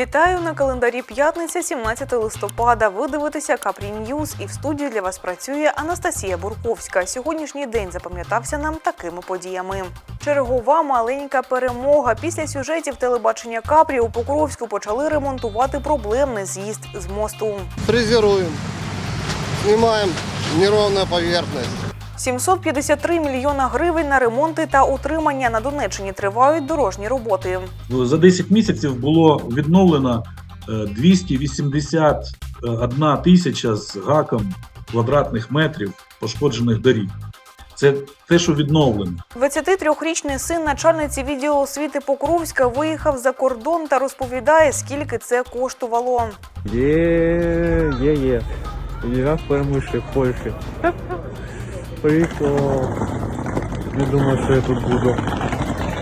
Вітаю на календарі п'ятниця, 17 листопада. Ви дивитеся Капрі Ньюз і в студії для вас працює Анастасія Бурковська. Сьогоднішній день запам'ятався нам такими подіями. Чергова маленька перемога. Після сюжетів телебачення Капрі у Покровську почали ремонтувати проблемний з'їзд з мосту. фрезеруем, снимаем неровная поверхность. 753 мільйона гривень на ремонти та утримання на Донеччині тривають дорожні роботи. За 10 місяців було відновлено е, 281 тисяча з гаком квадратних метрів пошкоджених доріг. Це те, що відновлено. 23-річний син начальниці відділу освіти Покровська виїхав за кордон та розповідає, скільки це коштувало. Є, є, є. Я в перемишлі в Польщі. Прийшов. Не думав, що я тут буду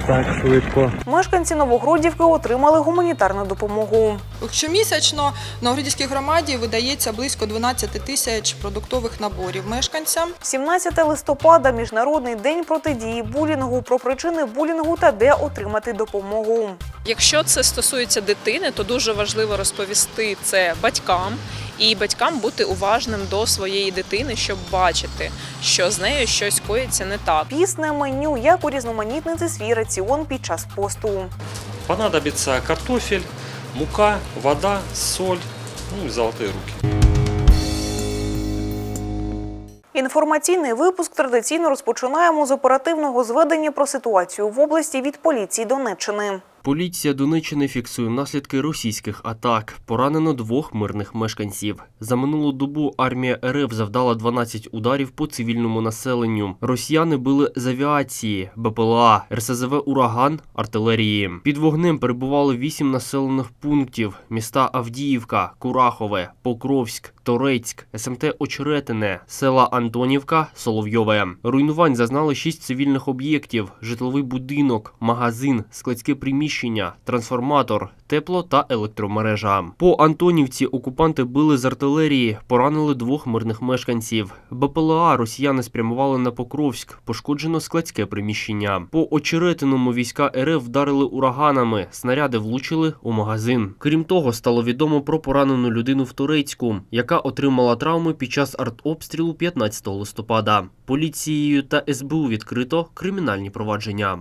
так швидко. Мешканці Новогродівки отримали гуманітарну допомогу. Щомісячно на Огродівській громаді видається близько 12 тисяч продуктових наборів мешканцям. 17 листопада міжнародний день протидії булінгу про причини булінгу та де отримати допомогу. Якщо це стосується дитини, то дуже важливо розповісти це батькам і батькам бути уважним до своєї дитини, щоб бачити, що з нею щось коїться не так. Пісне меню, як урізноманітнити свій раціон під час посту. Понадобится картофель, мука, вода, соль, ну и золотые руки. Інформаційний випуск традиційно розпочинаємо з оперативного зведення про ситуацію в області від поліції Донеччини. Поліція Донеччини фіксує наслідки російських атак. Поранено двох мирних мешканців. За минулу добу армія РФ завдала 12 ударів по цивільному населенню. Росіяни били з авіації, БПЛА, РСЗВ Ураган, артилерії. Під вогнем перебували 8 населених пунктів: міста Авдіївка, Курахове, Покровськ, Торецьк, СМТ Очеретине, села Антонівка, Соловйове. Руйнувань зазнали 6 цивільних об'єктів: житловий будинок, магазин, складське приміщення, трансформатор, тепло та електромережа. По Антонівці окупанти били з артилерії, поранили двох мирних мешканців. БПЛА росіяни спрямували на Покровськ, пошкоджено складське приміщення. По Очеретиному війська РФ вдарили ураганами, снаряди влучили у магазин. Крім того, стало відомо про поранену людину в Турецьку, яка отримала травми під час артобстрілу 15 листопада. Поліцією та СБУ відкрито кримінальні провадження.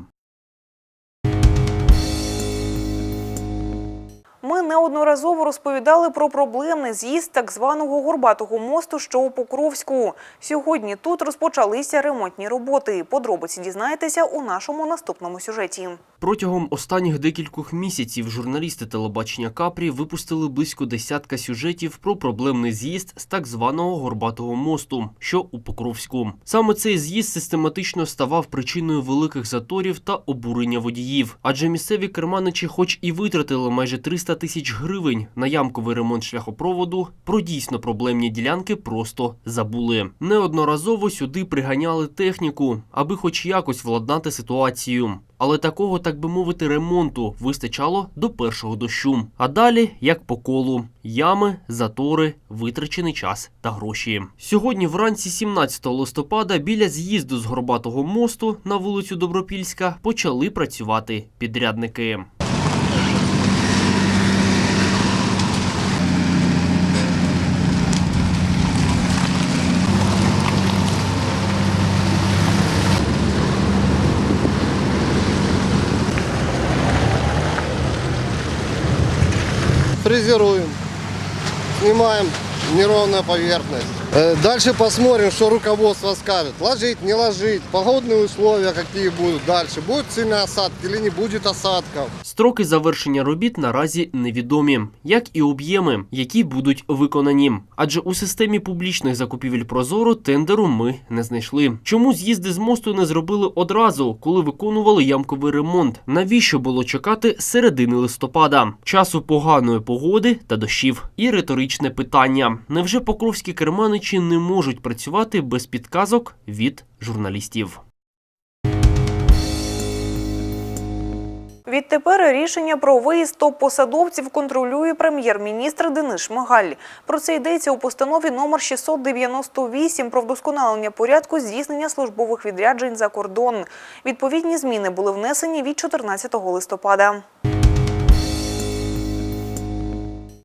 Ми неодноразово розповідали про проблемний з'їзд так званого горбатого мосту, що у Покровську. Сьогодні тут розпочалися ремонтні роботи. Подробиці дізнаєтеся у нашому наступному сюжеті. Протягом останніх декількох місяців журналісти телебачення Капрі випустили близько десятка сюжетів про проблемний з'їзд з так званого горбатого мосту, що у Покровську. Саме цей з'їзд систематично ставав причиною великих заторів та обурення водіїв, адже місцеві керманичі, хоч і витратили майже 300 тисяч гривень на ямковий ремонт шляхопроводу, про дійсно проблемні ділянки просто забули. Неодноразово сюди приганяли техніку, аби хоч якось владнати ситуацію. Але такого, так би мовити, ремонту вистачало до першого дощу. А далі, як по колу, ями, затори, витрачений час та гроші. Сьогодні, вранці 17 листопада, біля з'їзду з Горбатого мосту на вулицю Добропільська почали працювати підрядники. Фрезеруем, снимаем неровная поверхность. Э, Дальше посмотрим, что руководство скажет. Ложить, не ложить, погодные условия какие будут дальше. Будет сильный осадки или не будет осадков. Строки завершення робіт наразі невідомі, як і об'єми, які будуть виконані. Адже у системі публічних закупівель Прозоро тендеру ми не знайшли. Чому з'їзди з мосту не зробили одразу, коли виконували ямковий ремонт? Навіщо було чекати середини листопада, часу поганої погоди та дощів? І риторичне питання: невже покровські керманичі не можуть працювати без підказок від журналістів? Відтепер рішення про виїзд топ-посадовців контролює прем'єр-міністр Денис Шмигаль. Про це йдеться у постанові номер 698 про вдосконалення порядку здійснення службових відряджень за кордон. Відповідні зміни були внесені від 14 листопада.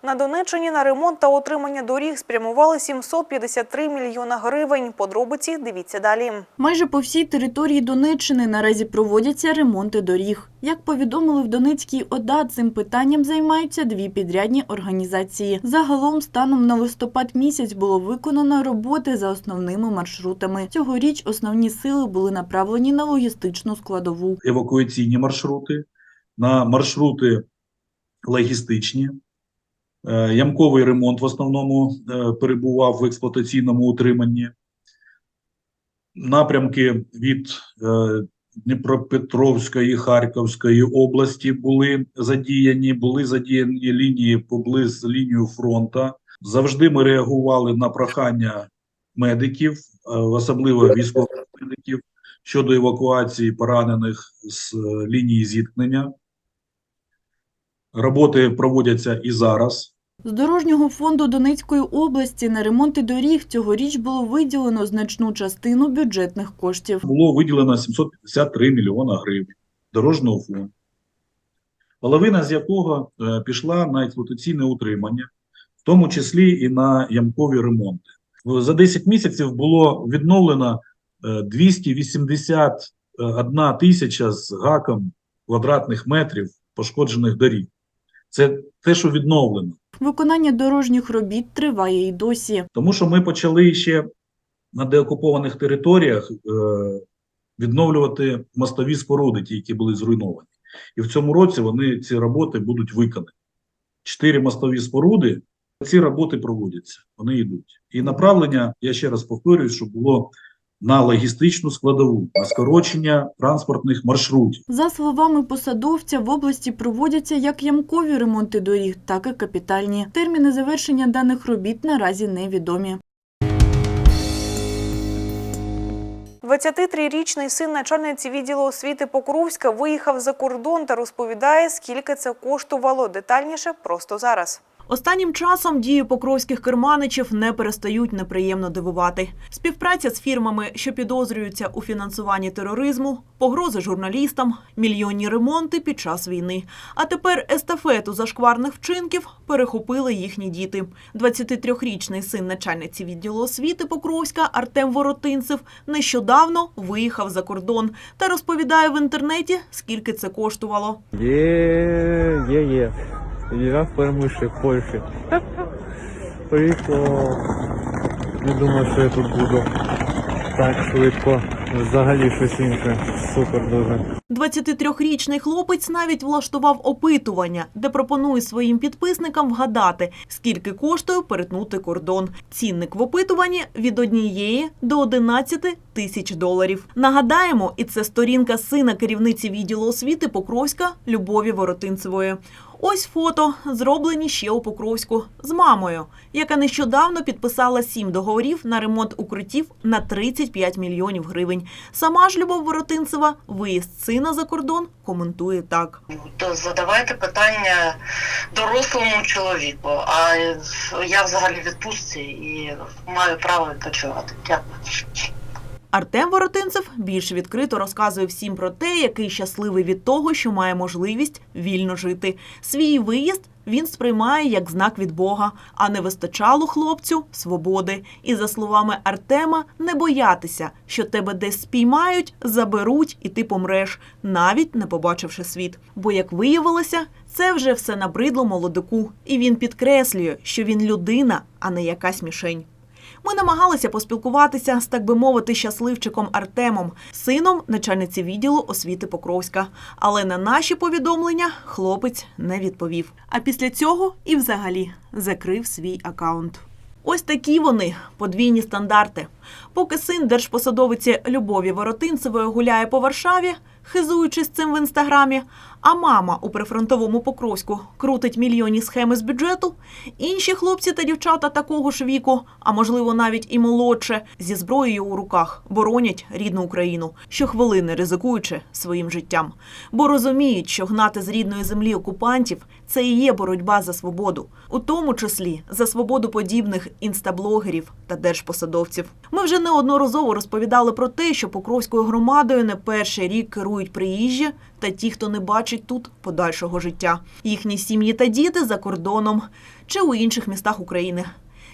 На Донеччині на ремонт та утримання доріг спрямували 753 мільйона гривень. Подробиці дивіться далі. Майже по всій території Донеччини наразі проводяться ремонти доріг. Як повідомили в Донецькій ОДА, цим питанням займаються дві підрядні організації. Загалом, станом на листопад місяць було виконано роботи за основними маршрутами. Цьогоріч основні сили були направлені на логістичну складову. евакуаційні маршрути, на маршрути логістичні. Е, Ямковий ремонт в основному е, перебував в експлуатаційному утриманні. Напрямки від е, Дніпропетровської, Харківської області були задіяні, були задіяні лінії поблизу лінію фронту. Завжди ми реагували на прохання медиків, особливо військових медиків, щодо евакуації поранених з лінії зіткнення. Роботи проводяться і зараз. З дорожнього фонду Донецької області на ремонти доріг цьогоріч було виділено значну частину бюджетних коштів. Було виділено 753 мільйона гривень дорожнього фонду, половина з якого е, пішла на експлуатаційне утримання, в тому числі і на ямкові ремонти. За 10 місяців було відновлено е, 281 тисяча з гаком квадратних метрів пошкоджених доріг. Це те, що відновлено. Виконання дорожніх робіт триває і досі. Тому що ми почали ще на деокупованих територіях е, відновлювати мостові споруди, ті, які були зруйновані. І в цьому році вони ці роботи будуть виконані. Чотири мостові споруди, ці роботи проводяться, вони йдуть. І направлення, я ще раз повторюю, що було на логістичну складову, на скорочення транспортних маршрутів. За словами посадовця, в області проводяться як ямкові ремонти доріг, так і капітальні. Терміни завершення даних робіт наразі невідомі. 23-річний син начальниці відділу освіти Покровська виїхав за кордон та розповідає, скільки це коштувало. Детальніше просто зараз. Останнім часом дії покровських керманичів не перестають неприємно дивувати. Співпраця з фірмами, що підозрюються у фінансуванні тероризму, погрози журналістам, мільйонні ремонти під час війни. А тепер естафету зашкварних вчинків перехопили їхні діти. 23-річний син начальниці відділу освіти Покровська Артем Воротинцев нещодавно виїхав за кордон та розповідає в інтернеті, скільки це коштувало. Є, є, є. Я в в Польщі. Приїхав. Не думав, що я тут буду так швидко. Взагалі щось інше. Супер дуже. 23-річний хлопець навіть влаштував опитування, де пропонує своїм підписникам вгадати, скільки коштує перетнути кордон. Цінник в опитуванні від однієї до 11 тисяч доларів. Нагадаємо, і це сторінка сина керівниці відділу освіти Покровська Любові Воротинцевої. Ось фото, зроблені ще у Покровську з мамою, яка нещодавно підписала сім договорів на ремонт укриттів на 35 мільйонів гривень. Сама ж Любов Воротинцева виїзд сина за кордон коментує так. то задавайте питання дорослому чоловіку. А я взагалі відпустці і маю право відпочивати. Дякую. Артем Воротинцев більш відкрито розказує всім про те, який щасливий від того, що має можливість вільно жити. Свій виїзд він сприймає як знак від Бога, а не вистачало хлопцю свободи. І за словами Артема, не боятися, що тебе десь спіймають, заберуть і ти помреш, навіть не побачивши світ. Бо, як виявилося, це вже все набридло молодику, і він підкреслює, що він людина, а не якась мішень. Ми намагалися поспілкуватися з, так би мовити, щасливчиком Артемом, сином начальниці відділу освіти Покровська. Але на наші повідомлення хлопець не відповів. А після цього і взагалі закрив свій акаунт. Ось такі вони подвійні стандарти. Поки син держпосадовиці Любові Воротинцевої гуляє по Варшаві, хизуючись цим в інстаграмі, а мама у прифронтовому Покровську крутить мільйонні схеми з бюджету, інші хлопці та дівчата такого ж віку, а можливо навіть і молодше, зі зброєю у руках боронять рідну Україну, щохвилини ризикуючи своїм життям, бо розуміють, що гнати з рідної землі окупантів це і є боротьба за свободу, у тому числі за свободу подібних інстаблогерів та держпосадовців. Ми вже неодноразово розповідали про те, що Покровською громадою не перший рік керують приїжджі та ті, хто не бачить тут подальшого життя. Їхні сім'ї та діти за кордоном чи у інших містах України.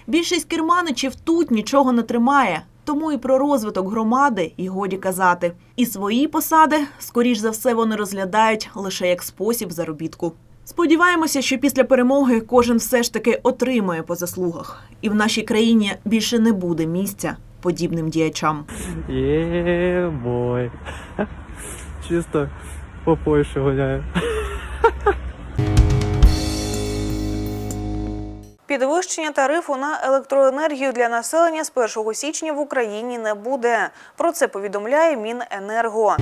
Більшість керманичів тут нічого не тримає, тому і про розвиток громади й годі казати. І свої посади, скоріш за все, вони розглядають лише як спосіб заробітку. Сподіваємося, що після перемоги кожен все ж таки отримує по заслугах, і в нашій країні більше не буде місця подібним діячам. Є-бой. Чисто по Польщі гуляю. Підвищення тарифу на електроенергію для населення з 1 січня в Україні не буде. Про це повідомляє Міненерго.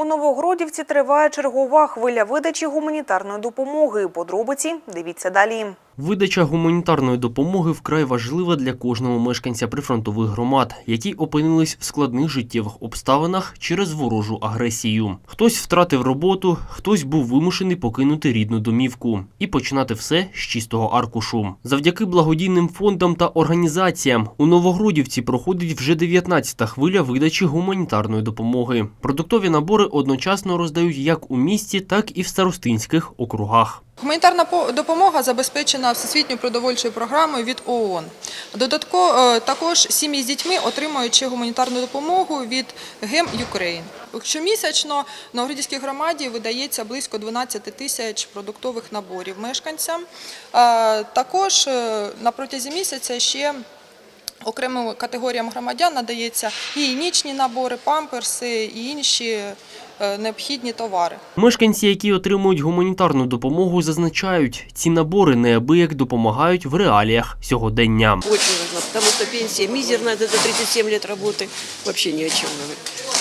У Новогродівці триває чергова хвиля видачі гуманітарної допомоги. Подробиці дивіться далі. Видача гуманітарної допомоги вкрай важлива для кожного мешканця прифронтових громад, які опинились в складних життєвих обставинах через ворожу агресію. Хтось втратив роботу, хтось був вимушений покинути рідну домівку і починати все з чистого аркушу. Завдяки благодійним фондам та організаціям у Новогродівці проходить вже 19-та хвиля видачі гуманітарної допомоги. Продуктові набори одночасно роздають як у місті, так і в старостинських округах. Гуманітарна допомога забезпечена Всесвітньою продовольчою програмою від ООН. Додатково е, також сім'ї з дітьми отримують гуманітарну допомогу від ГЕМ Юкрейн. Щомісячно в Новгородській громаді видається близько 12 тисяч продуктових наборів мешканцям. Е, Також е, на протязі місяця ще окремим категоріям громадян надається і гігієнічні набори, памперси, і інші необхідні товари. Мешканці, які отримують гуманітарну допомогу, зазначають, ці набори неабияк допомагають в реаліях сьогодення. Очень важно, потому что пенсия мизерная, это за 37 лет работы, вообще ни о чем говорить.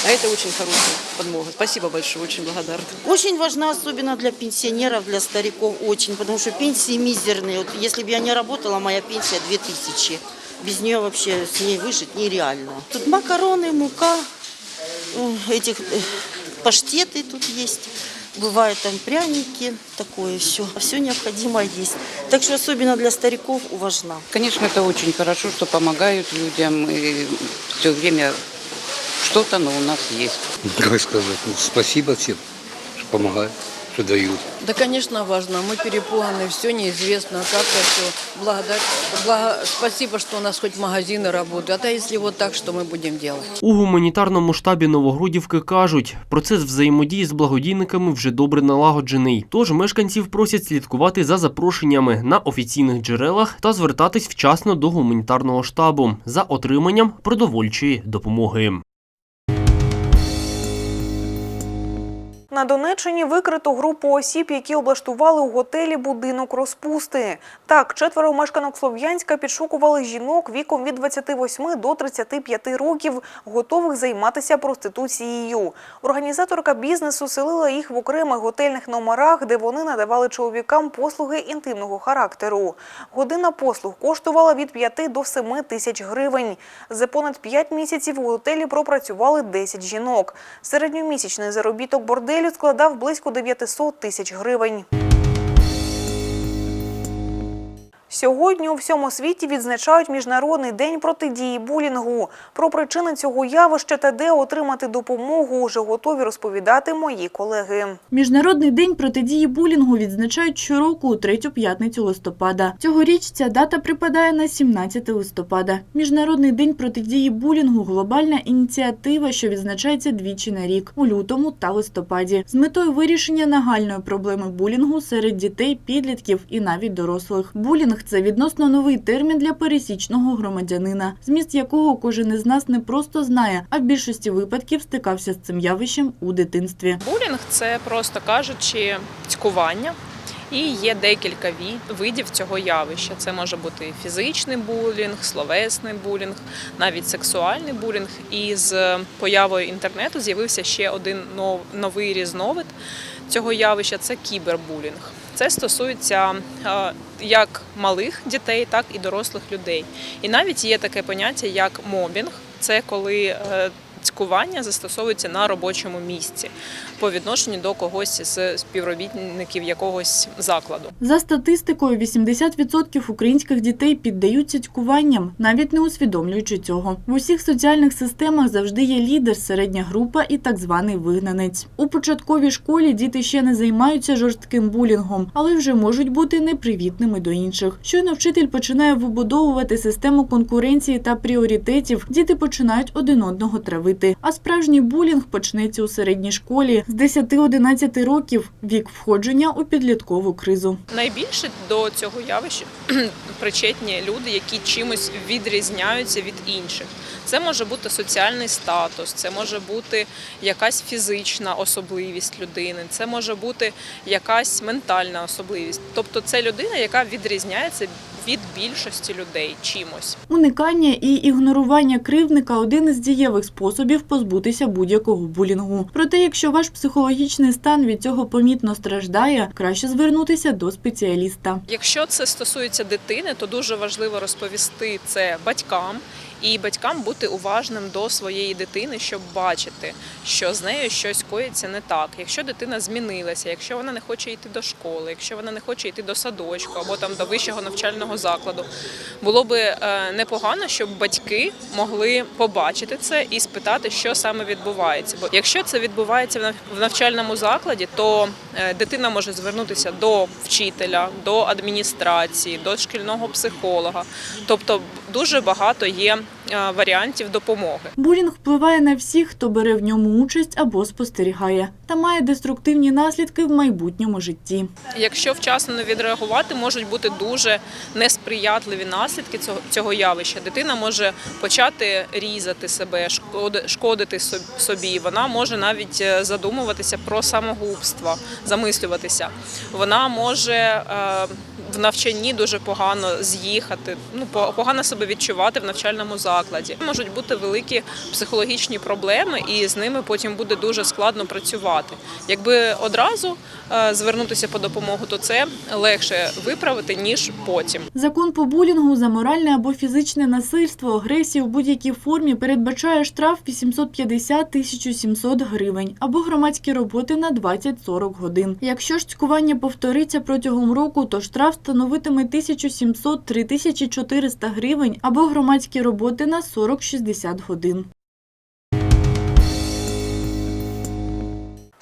А это очень хорошая подмога. Спасибо большое, очень благодарна. Очень важна, особенно для пенсионеров, для стариков, очень, потому что пенсии мизерные. Вот если бы я не работала, моя пенсия 2000. Без нее вообще с ней выжить нереально. Тут макароны, мука, м, этих э, паштеты тут есть. Бывают там пряники, такое все. Все необходимое есть. Так что особенно для стариков важна. Конечно, это очень хорошо, что помогают людям и все время что-то, но у нас есть. Как сказать, ну, спасибо всем, что помогают, что дают. Да, конечно, важно. Мы перепуганы, все неизвестно, как это все. Благодать, благо, спасибо, что у нас хоть магазины работают. А то если вот так, что мы будем делать? У гуманітарному штабі Новогродівки кажуть, процес взаємодії з благодійниками вже добре налагоджений. Тож мешканців просять слідкувати за запрошеннями на офіційних джерелах та звертатись вчасно до гуманітарного штабу за отриманням продовольчої допомоги. На Донеччині викрито групу осіб, які облаштували у готелі будинок розпусти. Так, четверо мешканок Слов'янська підшукували жінок віком від 28 до 35 років, готових займатися проституцією. Організаторка бізнесу селила їх в окремих готельних номерах, де вони надавали чоловікам послуги інтимного характеру. Година послуг коштувала від 5 до 7 тисяч гривень. За понад 5 місяців у готелі пропрацювали 10 жінок. Середньомісячний заробіток борделю складав близько 900 тисяч гривень. Сьогодні у всьому світі відзначають Міжнародний день протидії булінгу. Про причини цього явища та де отримати допомогу вже готові розповідати мої колеги. Міжнародний день протидії булінгу відзначають щороку у третю п'ятницю листопада. Цьогоріч ця дата припадає на 17 листопада. Міжнародний день протидії булінгу глобальна ініціатива, що відзначається двічі на рік у лютому та листопаді, з метою вирішення нагальної проблеми булінгу серед дітей, підлітків і навіть дорослих. Булінг це відносно новий термін для пересічного громадянина, зміст якого кожен із нас не просто знає, а в більшості випадків стикався з цим явищем у дитинстві. Булінг це просто кажучи цькування. І є декілька видів цього явища. Це може бути фізичний булінг, словесний булінг, навіть сексуальний булінг. І з появою інтернету з'явився ще один нов- новий різновид цього явища це кібербулінг. Це стосується е, як малих дітей, так і дорослих людей. І навіть є таке поняття як мобінг. Це коли е, цькування застосовується на робочому місці по відношенню до когось з співробітників якогось закладу. За статистикою, 80% українських дітей піддаються цькуванням, навіть не усвідомлюючи цього. В усіх соціальних системах завжди є лідер, середня група і так званий вигнанець. У початковій школі діти ще не займаються жорстким булінгом, але вже можуть бути непривітними до інших. Щойно вчитель починає вибудовувати систему конкуренції та пріоритетів, діти починають один одного травити. А справжній булінг почнеться у середній школі з 10-11 років вік входження у підліткову кризу. Найбільше до цього явища причетні люди, які чимось відрізняються від інших. Це може бути соціальний статус, це може бути якась фізична особливість людини, це може бути якась ментальна особливість. Тобто це людина, яка відрізняється від більшості людей чимось. Уникання і ігнорування кривдника один із дієвих способів позбутися будь-якого булінгу. Проте, якщо ваш психологічний стан від цього помітно страждає, краще звернутися до спеціаліста. Якщо це стосується дитини, то дуже важливо розповісти це батькам. І батькам бути уважним до своєї дитини, щоб бачити, що з нею щось коїться не так. Якщо дитина змінилася, якщо вона не хоче йти до школи, якщо вона не хоче йти до садочку або там до вищого навчального закладу, було би е, непогано, щоб батьки могли побачити це і спитати, що саме відбувається. Бо якщо це відбувається в нав- навчальному закладі, то е, дитина може звернутися до вчителя, до адміністрації, до шкільного психолога. Тобто дуже багато є варіантів допомоги. Булінг впливає на всіх, хто бере в ньому участь або спостерігає, та має деструктивні наслідки в майбутньому житті. Якщо вчасно не відреагувати, можуть бути дуже несприятливі наслідки цього, явища. Дитина може почати різати себе, шкоди- шкодити соб- собі. Вона може навіть е, задумуватися про самогубство, замислюватися. Вона може е, в навчанні дуже погано з'їхати, ну погано себе відчувати в навчальному закладі. Можуть бути великі психологічні проблеми, і з ними потім буде дуже складно працювати. Якби одразу е, звернутися по допомогу, то це легше виправити ніж потім. Закон по булінгу за моральне або фізичне насильство, агресію в будь-якій формі передбачає штраф 850-1700 гривень або громадські роботи на 20-40 годин. Якщо ж цькування повториться протягом року, то штраф становитиме 1700-3400 гривень або громадські роботи на 40-60 годин.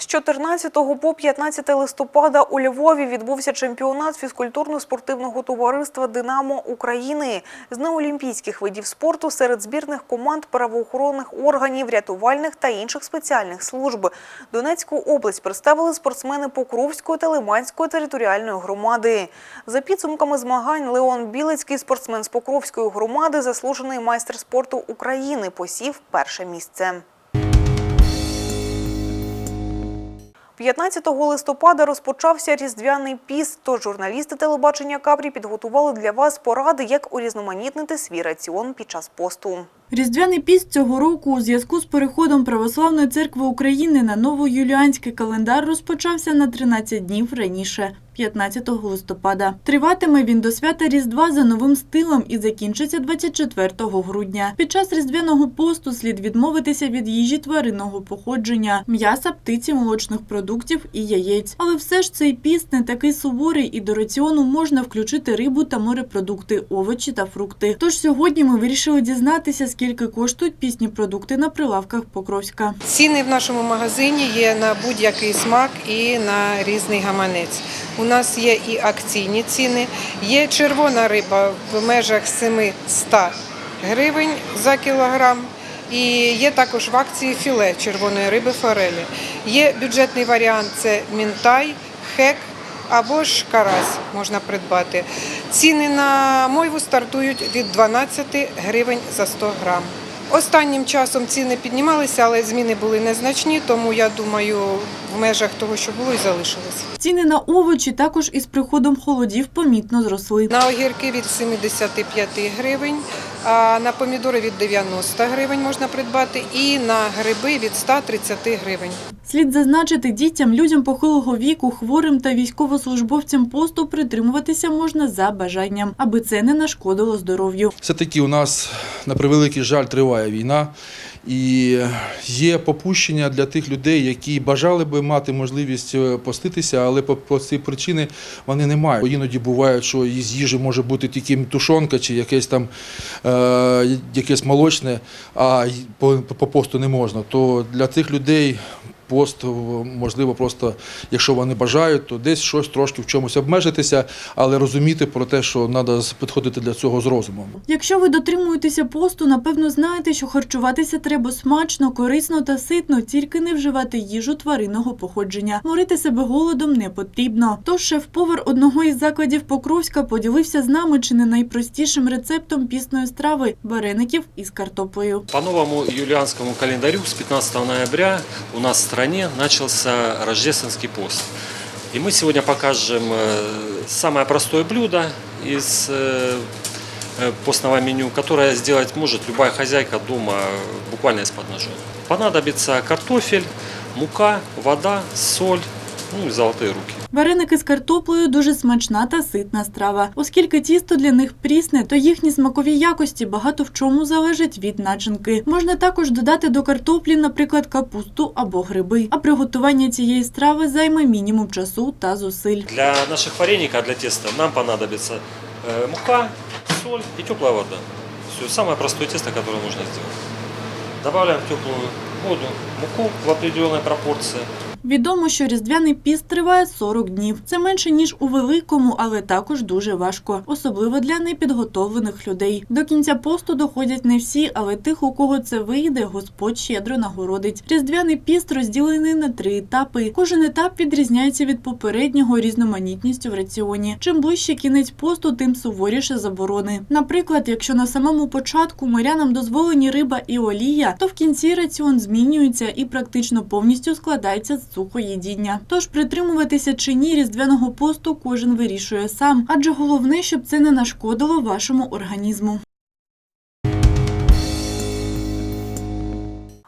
З 14 по 15 листопада у Львові відбувся чемпіонат фізкультурно-спортивного товариства Динамо України з неолімпійських видів спорту серед збірних команд правоохоронних органів, рятувальних та інших спеціальних служб. Донецьку область представили спортсмени Покровської та Лиманської територіальної громади. За підсумками змагань Леон Білицький, спортсмен з Покровської громади, заслужений майстер спорту України, посів перше місце. 15 листопада розпочався різдвяний піст, тож журналісти телебачення Капрі підготували для вас поради, як урізноманітнити свій раціон під час посту. Різдвяний піст цього року у зв'язку з переходом Православної церкви України на новоюліанський календар розпочався на 13 днів раніше. 15 листопада. Триватиме він до свята Різдва за новим стилем і закінчиться 24 грудня. Під час різдвяного посту слід відмовитися від їжі тваринного походження, м'яса, птиці, молочних продуктів і яєць. Але все ж цей піст не такий суворий і до раціону можна включити рибу та морепродукти, овочі та фрукти. Тож сьогодні ми вирішили дізнатися, скільки коштують пісні продукти на прилавках Покровська. Ціни в нашому магазині є на будь-який смак і на різний гаманець. Нас є і акційні ціни, є червона риба в межах 700 гривень за кілограм. І є також в акції філе червоної риби форелі. Є бюджетний варіант це мінтай, хек або ж карась можна придбати. Ціни на мойву стартують від 12 гривень за 100 грам. Останнім часом ціни піднімалися, але зміни були незначні, тому я думаю, в межах того, що було, і залишилось. Ціни на овочі також із приходом холодів помітно зросли. На огірки від 75 гривень, а на помідори від 90 гривень можна придбати, і на гриби від 130 гривень. Слід зазначити, дітям, людям похилого віку, хворим та військовослужбовцям посту притримуватися можна за бажанням, аби це не нашкодило здоров'ю. Все-таки у нас, на превеликий жаль, триває війна. І є попущення для тих людей, які бажали би мати можливість е, поститися, але по, по цій причини вони не мають. Іноді буває, що із їжі може бути тільки тушонка чи якесь там е, якесь молочне, а по, по посту не можна. То для цих людей пост можливо просто, якщо вони бажають, то десь щось трошки в чомусь обмежитися, але розуміти про те, що треба підходити для цього з розумом. Якщо ви дотримуєтеся посту, напевно знаєте, що харчуватися треба смачно, корисно та ситно, тільки не вживати їжу тваринного походження. Морити себе голодом не потрібно. Тож шеф-повар одного із закладів Покровська поділився з нами чи не найпростішим рецептом пісної страви вареників із картоплею. По новому юлианскому календарю с 15 ноября у нас стране начался рождественский пост. И мы сегодня покажем э, самое простое блюдо из э, э, постного меню, которое сделать может любая хозяйка дома буквально из-под ножа. Понадобится картофель, мука, вода, соль, ну и золотые руки. Вареники з картоплею дуже смачна та ситна страва. Оскільки тісто для них прісне, то їхні смакові якості багато в чому залежать від начинки. Можна також додати до картоплі, наприклад, капусту або гриби. А приготування цієї страви займе мінімум часу та зусиль. Для наших вареников, для теста нам понадобится э, мука, соль и теплая вода. Все, самое простое тесто, которое можно сделать. Добавляем теплую воду муку в определенной пропорции. Відомо, що різдвяний піст триває 40 днів. Це менше ніж у великому, але також дуже важко, особливо для непідготовлених людей. До кінця посту доходять не всі, але тих, у кого це вийде, Господь щедро нагородить. Різдвяний піст розділений на три етапи. Кожен етап відрізняється від попереднього різноманітністю в раціоні. Чим ближче кінець посту, тим суворіше заборони. Наприклад, якщо на самому початку мирянам дозволені риба і олія, то в кінці раціон змінюється і практично повністю складається з сухоїдіння. Тож притримуватися чи ні різдвяного посту кожен вирішує сам, адже головне, щоб це не нашкодило вашому організму.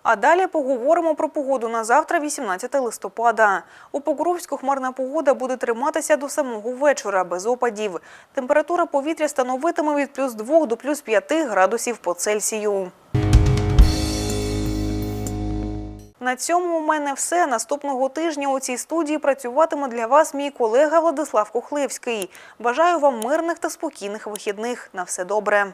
А далі поговоримо про погоду на завтра, 18 листопада. У Покровську хмарна погода буде триматися до самого вечора, без опадів. Температура повітря становитиме від плюс 2 до плюс 5 градусів по Цельсію. На цьому у мене все. Наступного тижня у цій студії працюватиме для вас мій колега Владислав Кухлевський. Бажаю вам мирних та спокійних вихідних. На все добре.